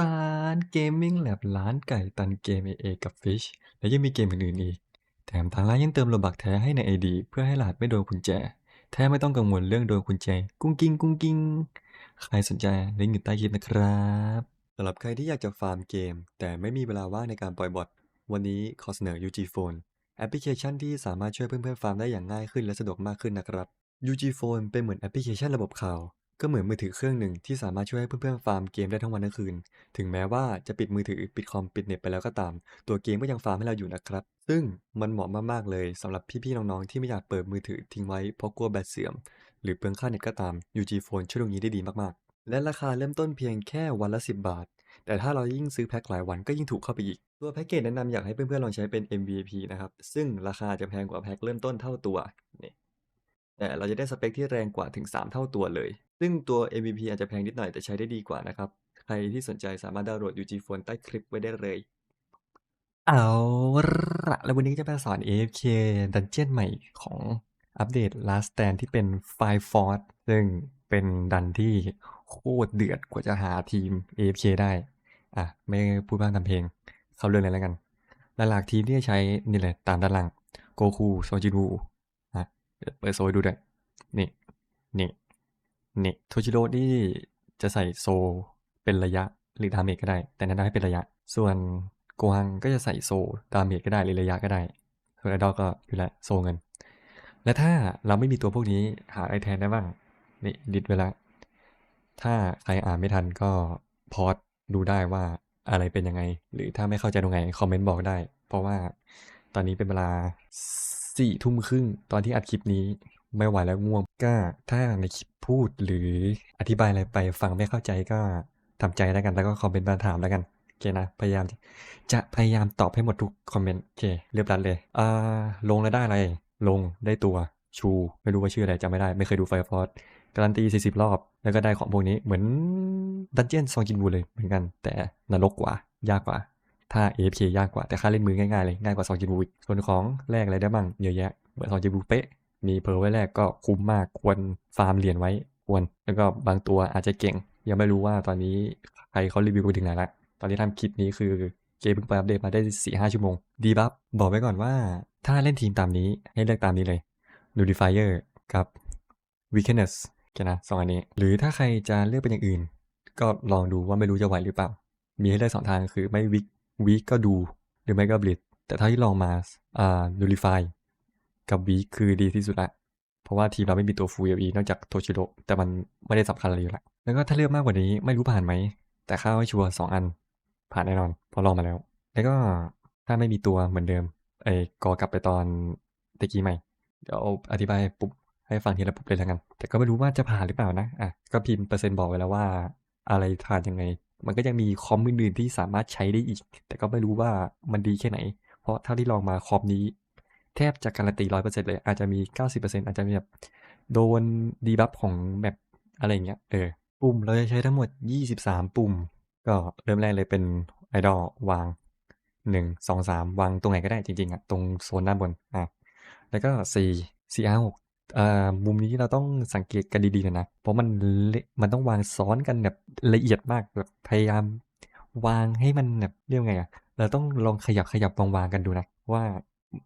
ร้านเกมมิ่งแลบร้านไก่ตันเกม AA กับ Fish และยังมีเกมอื่นๆอีก แถมทางร้านยังเติมโลบักแท้ให้ใน ID เพื่อให้รหัสไม่โดนกุญแจ แท้ไม่ต้องกังวลเรื่องโดนกุญแจ กุ้งกิ้งกุ้งกิ้ง ใครสนใจลิงก์อยู่ใต้คลิปนะครับสำหรับใครที่อยากจะฟาร์มเกม แต่ไม่มีเวลาว่างในการปล่อยบอทวันนี้ขอเสนอ UG Phone แอปพลิเคชันที่สามารถช่วยเพื่อนๆฟาร์มได้อย่างง่ายขึ้นและสะดวกมากขึ้นนะครับ UG Phone เป็นเหมือนแอปพลิเคชันระบบข่าว ก็เหมือนมือถือเครื่องหนึ่งที่สามารถช่วยให้เพื่อนๆฟาร์มเกมได้ทั้งวันทั้งคืน ถึงแม้ว่าจะปิดมือถือปิดคอมปิดเน็ตไปแล้วก็ตาม ตัวเกมก็ยังฟาร์มให้เราอยู่นะครับ ซึ่งมันเหมาะมากๆเลยสำหรับพี่ๆน้องๆที่ไม่อยากเปิดมือถือทิ้งไว้เพราะกลัวแบตเสื่อม หรือเปลืองค่าเน็ตก็ตาม UG Phone ช่วยตรงนี้ได้ดีมากๆ และราคาเริ่มต้นเพียงแค่วันละ 10 บาท แต่ถ้าเรายิ่งซื้อแพ็คหลายวันก็ยิ่งถูกเข้าไปอีก ตัวแพ็กเกจแนะนำอยากให้เพื่อนๆลองใช้เป็น MVP นะครับซึ่งราคาจะแพงกว่าแพ็คเริ่มต้นเท่าตัวนี่ เราจะได้สเปคที่แรงกว่าถึง 3 เท่าตัวเลย ซึ่งตัว MVP อาจจะแพงนิดหน่อยแต่ใช้ได้ดีกว่านะครับ ใครที่สนใจสามารถดาวน์โหลด UG Phone ใต้คลิปไว้ได้เลย เอาละแล้ววันนี้ก็จะมาสอน AFK Dungeon ใหม่ของอัปเดต Last Stand ที่เป็น Fire Force ซึ่งเป็นดันที่โคตรเดือดกว่าจะหาทีม AFK ได้ อะ ไม่พูดบ้างทำเพลง เข้าเรื่องเลยแล้วกัน หลักๆทีมที่ใช้นี่เลยตามด้านล่างโกคูโซจิรู เปิดโซให้ดูด้วยนี่นี่นี่โทชิโร่นี่จะใส่โซเป็นระยะหรือดาเมจก็ได้ แต่แนะนให้เป็นระยะ ส่วนกฮังก็จะใส่โซดาเมจก็ได้หรือระยะก็ได้ ส่วนไอดอลก็อยู่แล้วโซเงิน และถ้าเราไม่มีตัวพวกนี้หาไอแทนได้บ้างนี่ดิดเวลาถ้าใครอ่านไม่ทันก็พอดดูได้ว่าอะไรเป็นยังไง หรือถ้าไม่เข้าใจตรงไหนคอมเมนต์บอกได้ เพราะว่าตอนนี้เป็นเวลา สี่ทุ่มครึ่งตอนที่อัดคลิปนี้ไม่ไหวแล้วง่วงก็ถ้าในคลิปพูดหรืออธิบายอะไรไปฟังไม่เข้าใจก็ทำใจแล้วกัน แล้วก็คอมเมนต์มาถามแล้วกันโอเคนะพยายามจะพยายามตอบให้หมดทุกคอมเมนต์โอเคเรียบร้อยเลยอ่าลงแล้วได้อะไร ลงได้ตัวชูไม่รู้ว่าชื่ออะไรจำไม่ได้ไม่เคยดูไฟฟอร์การันตี 40 รอบ แล้วก็ได้ของพวกนี้เหมือนดันเจียนซองจินบูเลยเหมือนกัน แต่นรกกว่ายากกว่า ถ้า AFK ยากกว่า แต่ค่าเล่นมือง่ายๆเลย ง่ายกว่าซองจิบูอีกส่วนของแลกอะไรได้บ้างเยอะแยะเหมือนซองจิบูเป๊ะ มีเพอร์ไว้แรกก็คุ้มมากควรฟาร์มเหรียญไว้ควร แล้วก็บางตัวอาจจะเก่ง ยังไม่รู้ว่าตอนนี้ใครเขารีวิวไปถึงไหนละตอนที่ทำคลิปนี้คือเกมเพิ่งไปอัปเดตมาได้4-5ชั่วโมงดีบัฟบอกไว้ก่อนว่า ถ้าเล่นทีมตามนี้ให้เลือกตามนี้เลย Nudifier กับ Weakness แค่นะสองอันนี้ หรือถ้าใครจะเลือกเป็นอย่างอื่น ก็ลองดูว่าไม่รู้จะไหวหรือเปล่า มีให้เลือกสองทางคือไม่วิก วิกก็ดูหรือไม่ก็บลิดแต่ถ้าที่ลองมาอ่านูริฟายกับวีคือดีที่สุดละ เพราะว่าทีมเราไม่มีตัวฟูเอลีนอกจากโทชิโร่แต่มันไม่ได้สำคัญอะไรอยู่ละแล้วก็ถ้าเลือกมากกว่านี้ไม่รู้ผ่านไหม แต่ข้าวให้ชัวร์สองอัน ผ่านแน่นอนเพราะลองมาแล้ว แล้วก็ถ้าไม่มีตัวเหมือนเดิมไอ้กอกลับไปตอนตะกี้ใหม่ เดี๋ยวอธิบายปุ๊บให้ฟังทีละปุ๊บเลยแล้วกัน แต่ก็ไม่รู้ว่าจะผ่านหรือเปล่านะ อะ ก็พิมพ์เปอร์เซ็นต์บอกไว้แล้วว่า อะไรผ่านยังไง มันก็ยังมีคอมอื่นๆที่สามารถใช้ได้อีก แต่ก็ไม่รู้ว่ามันดีแค่ไหน เพราะเท่าที่ลองมาคอมนี้ แทบจะการันตีร้อยเปอร์เซ็นต์เลย อาจจะมีเก้าสิบเปอร์เซ็นต์อาจจะมีแบบโดนดีบัฟของแบบอะไรเงี้ย เออ ปุ่มเราจะใช้ทั้งหมดยี่สิบสามปุ่ม ก็เริ่มแรกเลยเป็นไอดอลวางหนึ่งสองสามวางตรงไหนก็ได้จริงๆอะตรงโซนด้านบนอะแล้วก็สี่สี่ห้าหก มุมนี้เราต้องสังเกตกันดีๆนะนะ เพราะมันมันต้องวางซ้อนกันแบบละเอียดมากแบบพยายาม วางให้มันแบบเรียกไงอะเราต้องลองขยับขยับวางวางกันดูนะ ว่า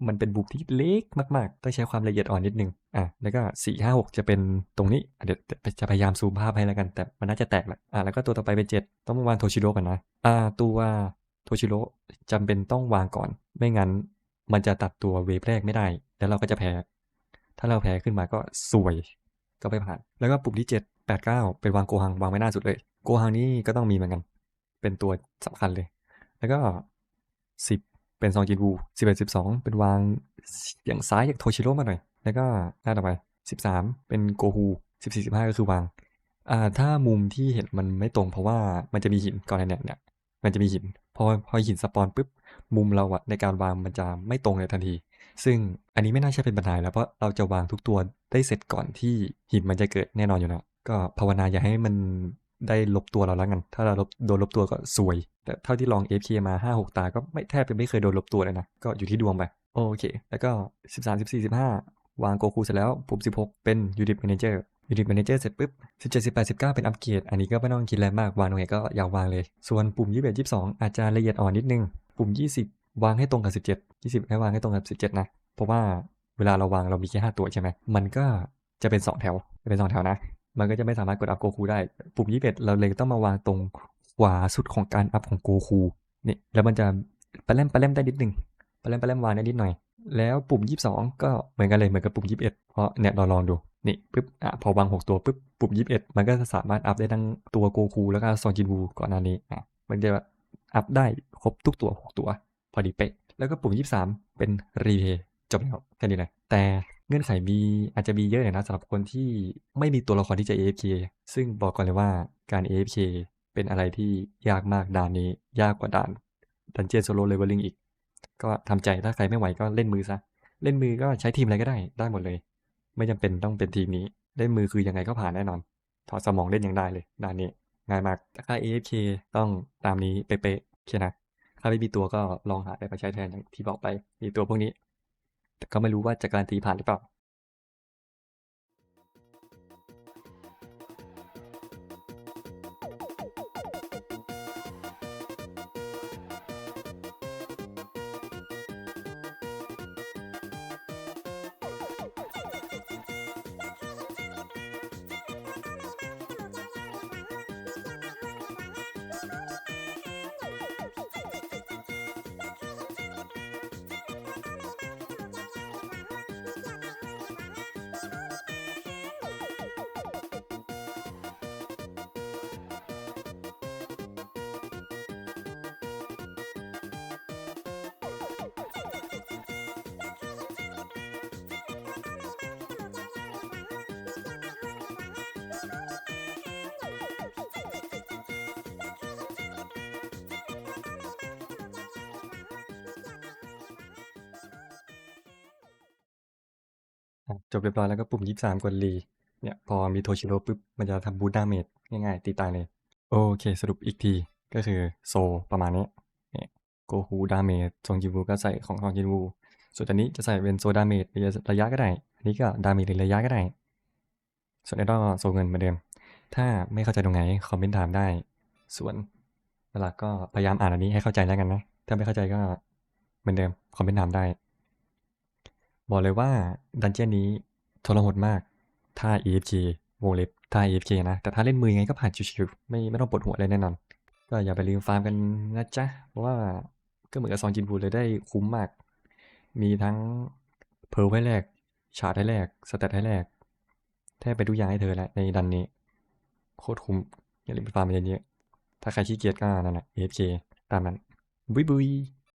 มันเป็นบุกที่เล็กมากๆ ต้องใช้ความละเอียดอ่อนนิดนึง อะ แล้วก็สี่ห้าหกจะเป็นตรงนี้ เดี๋ยวจะพยายามซูมภาพให้แล้วกัน แต่มันน่าจะแตกแหละ อะ แล้วก็ตัวต่อไปเป็นเจ็ดต้องมาวางโทชิโร่กันนะ อ่า ตัวโทชิโร่จำเป็นต้องวางก่อน ไม่งั้นมันจะตัดตัวเวฟแรกไม่ได้ แล้วเราก็จะแพ้ ถ้าเราแพ้ขึ้นมาก็สวยก็ไม่ผ่าน แล้วก็ปุ่มที่ 7 8 9 เป็นวางโกหังวางไว้หน้าสุดเลย โกหังนี่ก็ต้องมีเหมือนกัน เป็นตัวสำคัญเลย แล้วก็ 10 เป็นซองจินวู11 12เป็นวางอย่างซ้ายอย่างโทชิโร่มาหน่อย แล้วก็หน้าต่อไป13เป็นโกฮู14 15ก็คือวางอ่าถ้ามุมที่เห็นมันไม่ตรงเพราะว่ามันจะมีหินก่อนเนี่ยเนี่ยมันจะมีหิน พอพอหินสปอนปุ๊บมุมเราอะในการวางมันจะไม่ตรงเลยทันที ซึ่งอันนี้ไม่น่าใช่เป็นปัญหาแล้วเพราะเราจะวางทุกตัวได้เสร็จก่อนที่หินมันจะเกิดแน่นอนอยู่แล้วก็ภาวนาอย่าให้มันได้ลบตัวเราแล้วกัน ถ้าเราลบโดนลบตัวก็ซวย แต่เท่าที่ลอง FK มา 5 6 ตา ก็ไม่แทบจะไม่เคยโดนลบตัวเลยนะ ก็อยู่ที่ดวงไป โอเค แล้วก็ 13 14 15 วางโกคูเสร็จแล้วปุ่ม16 เป็น Unit Manager ยูนิตแมเนเจอร์เสร็จปุ๊บ 17 18 19 เป็นอัปเกรด อันนี้ก็ไม่ต้องคิดอะไรมาก วางตรงไหนก็อยากวางเลย ส่วนปุ่ม 21 22 อาจจะละเอียดอ่อนนิดนึง ปุ่ม 20 วางให้ตรงกับ 17 20ให้วางให้ตรงกับ17 นะ เพราะว่าเวลาเราวางเรามีแค่5ตัวใช่ไหม มันก็จะเป็น 2 แถว จะเป็น 2 แถวนะ มันก็จะไม่สามารถกดอัพโกคูได้ ปุ่ม 21 เราเลยต้องมาวางตรงขวาสุดของการอัพของโกคูนี่แล้วมันจะปะแล่มปะแล่มได้นิดนึงปะแล่มปะแล่มวางได้นิดหน่อย แล้วปุ่ม 22 ก็เหมือนกันเลยเหมือนกับปุ่ม 21 เพราะเนี่ยเราลองดูนี่ปุ๊บอะพอวาง 6 ตัวปุ๊บปุ่ม 21 มันก็จะสามารถอัพได้ทั้งตัวโกคูแล้วก็ซองจินวูก่อนหน้านี้อะมันจะอัพได้ครบทุกตัว 6 ตัว พอดีเป๊ะ แล้วก็ปุ่ม 23 เป็นรีเพย์จบแล้วแค่นี้เลยแต่เงื่อนไขมีอาจจะมีเยอะหน่อยนะสำหรับคนที่ไม่มีตัวละครที่จะ AFK ซึ่งบอกก่อนเลยว่าการ AFK เป็นอะไรที่ยากมากด่านนี้ ยากกว่าด่านดันเจียนโซโล่เลเวลลิ่งอีก ก็ทำใจถ้าใครไม่ไหวก็เล่นมือซะ เล่นมือก็ใช้ทีมอะไรก็ได้ได้หมดเลย ไม่จำเป็นต้องเป็นทีมนี้ เล่นมือคือยังไงก็ผ่านแน่นอน ถอดสมองเล่นยังได้เลยด้านนี้ง่ายมากถ้าค่า AFK ต้องตามนี้เป๊ะๆโอเคนะ ถ้าไม่มีตัวก็ลองหาอะไรมาใช้แทนอย่างที่บอกไป มีตัวพวกนี้ แต่ก็ไม่รู้ว่าจะการันตีผ่านหรือเปล่า จบเรียบร้อยแล้วก็ปุ่ม 23 กดรีเนี่ยพอมีโทชิโร่ปุ๊บ มันจะทำบูทดาเมจง่ายๆ ตีตายเลย โอเค สรุปอีกทีก็คือโซประมาณนี้เนี่ยโกฮูดาเมจซองจินวูก็ใส่ของซองจินวูส่วนอันนี้จะใส่เป็นโซดาเมจระยะก็ได้ อันนี้ก็ดาเมจหรือระยะก็ได้ ส่วนไอดอลโซเงินเหมือนเดิม ถ้าไม่เข้าใจตรงไหนคอมเมนต์ถามได้ ส่วนหลักก็พยายามอ่านอันนี้ให้เข้าใจแล้วกันนะ ถ้าไม่เข้าใจก็เหมือนเดิมคอมเมนต์ถามได้ บอกเลยว่าดันเจี้ยนนี้ทรหดมาก ถ้า EFK วงเล็บถ้า EFK นะ แต่ถ้าเล่นมือยังไงก็ผ่านชิวๆไม่ไม่ต้องปวดหัวเลยแน่นอน ก็อย่าไปลืมฟาร์มกันนะจ๊ะ เพราะว่าก็เหมือนกับซองจินบูเลยได้คุ้มมาก มีทั้งเพร์ลให้แลกชาร์ดให้แลกสเตตให้แลกแทบไปทุกอย่างให้เธอแล้วในดันนี้ โคตรคุ้ม อย่าลืมไปฟาร์มเยอะๆถ้าใครขี้เกียจก็นั่นแหละ AFK ตามนั้นบุยบุย